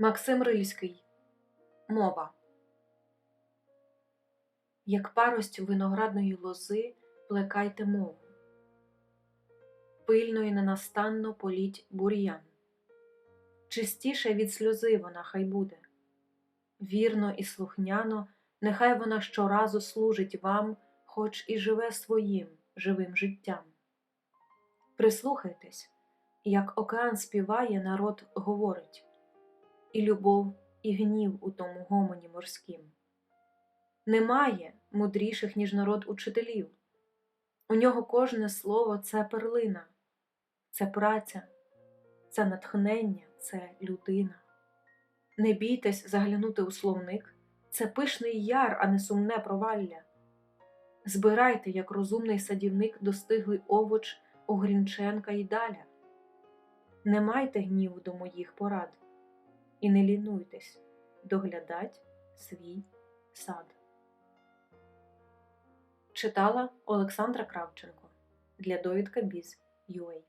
Максим Рильський. Мова. Як парость виноградної лози плекайте мову, пильно і ненастанно політь бур'ян. Чистіше від сльози вона хай буде, вірно і слухняно, нехай вона щоразу служить вам, хоч і живе своїм живим життям. Прислухайтесь, як океан співає, народ говорить і любов, і гнів у тому гомоні морськім. Немає мудріших, ніж народ учителів. У нього кожне слово це перлина, це праця, це натхнення, це людина. Не бійтесь заглянути у словник, це пишний яр, а не сумне провалля. Збирайте, як розумний садівник, достиглий овоч Огрінченка і Даля. Не майте гніву до моїх порад і не лінуйтесь доглядать свій сад. Читала Олександра Кравченко для довідка Біз.UA